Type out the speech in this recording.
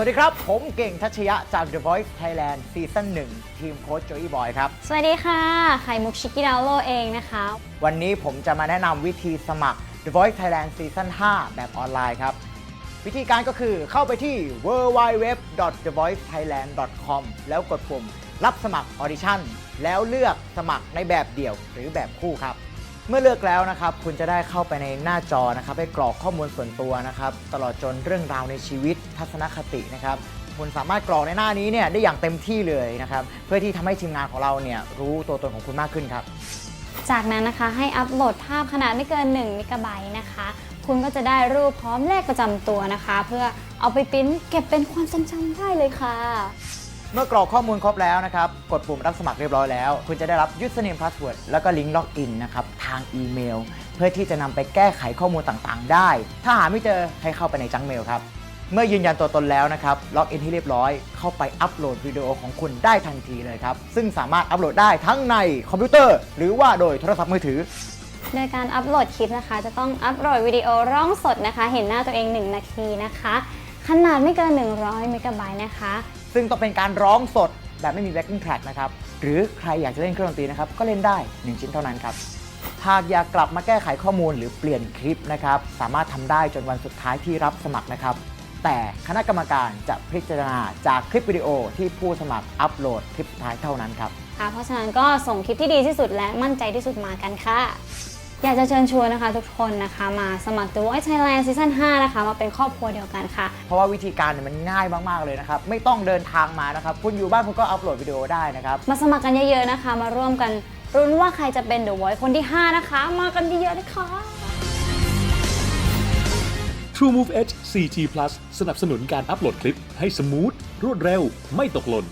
วัสดีครับ ผมเก่งทัชยะจาก The Voice Thailand ซีซั่น1ทีมโค้ชโจอี้บอยครับ สวัสดีค่ะ ไข่มุกชิกิดาวโลเองนะคะ วันนี้ผมจะมาแนะนำวิธีสมัคร The Voice Thailand ซีซั่น5แบบออนไลน์ครับ วิธีการก็คือเข้าไปที่ www.thevoicethailand.com แล้วกดปุ่ม รับสมัครออดิชั่น แล้วเลือกสมัครในแบบเดี่ยวหรือแบบคู่ครับ เมื่อเลือกแล้วนะครับ คุณจะได้เข้าไปในหน้าจอนะครับให้กรอกข้อมูลส่วนตัวนะครับ ตลอดจนเรื่องราวในชีวิตทัศนคตินะครับ คุณสามารถกรอกในหน้านี้เนี่ยได้อย่างเต็มที่เลยนะครับ เพื่อที่ทำให้ทีมงานของเราเนี่ยรู้ตัวตนของคุณมากขึ้นครับ จากนั้นนะคะให้อัปโหลดภาพขนาดไม่เกิน1เมกะไบต์นะคะ คุณก็จะได้รูปพร้อมเลขประจำตัวนะคะ เพื่อเอาไปปริ้นเก็บเป็นความทรงจำได้เลยค่ะ เมื่อกรอกข้อมูลครบแล้วนะครับ กดปุ่มรับสมัครเรียบร้อยแล้ว คุณจะได้รับ username password แล้วก็ลิงก์ล็อกอินนะครับ ทางอีเมล เพื่อที่จะนำไปแก้ไขข้อมูลต่างๆ ได้ ถ้าหาไม่เจอให้เข้าไปในจังเมลครับ เมื่อยืนยันตัวตนแล้วนะครับ ล็อกอินที่เรียบร้อย เข้าไปอัปโหลดวิดีโอของคุณได้ทันทีเลยครับ ซึ่งสามารถอัปโหลดได้ทั้งในคอมพิวเตอร์ หรือว่าโดยโทรศัพท์มือถือ โดยการอัปโหลดคลิปนะคะ จะต้องอัปโหลดวิดีโอร้องสดนะคะ เห็นหน้าตัวเอง 1 นาทีนะคะ ขนาดไม่เกิน 100 เมกะไบต์นะคะ ซึ่งต้องเป็นการร้องสดแบบไม่มี backing track นะครับ หรือใครอยากจะเล่นเครื่องดนตรีนะครับ ก็เล่นได้ 1 ชิ้นเท่านั้นครับ หากอยากกลับมาแก้ไขข้อมูลหรือเปลี่ยนคลิปนะครับ สามารถทำได้จนวันสุดท้ายที่รับสมัครนะครับ แต่คณะกรรมการจะพิจารณาจากคลิปวิดีโอที่ผู้สมัครอัปโหลดคลิปสุดท้ายเท่านั้นครับ ค่ะ เพราะฉะนั้นก็ส่งคลิปที่ดีที่สุดและมั่นใจที่สุดมากันค่ะ อยากจะเชิญชวนนะคะทุกคนนะคะมาสมัคร The Voice Thailand ซีซั่น5นะคะมาเป็นครอบครัวเดียวกันค่ะ เพราะว่าวิธีการเนี่ยมันง่ายมากๆเลยนะครับ ไม่ต้องเดินทางมานะครับ คุณอยู่บ้านคุณก็อัปโหลดวิดีโอได้นะครับ มาสมัครกันเยอะๆนะคะ มาร่วมกันรุ้นว่าใครจะเป็น The Voice คนที่ 5 นะคะ มากันเยอะๆนะคะ TrueMove Edge 4G Plus สนับสนุนการอัปโหลดคลิปให้สมูทรวดเร็ว ไม่ตกหล่น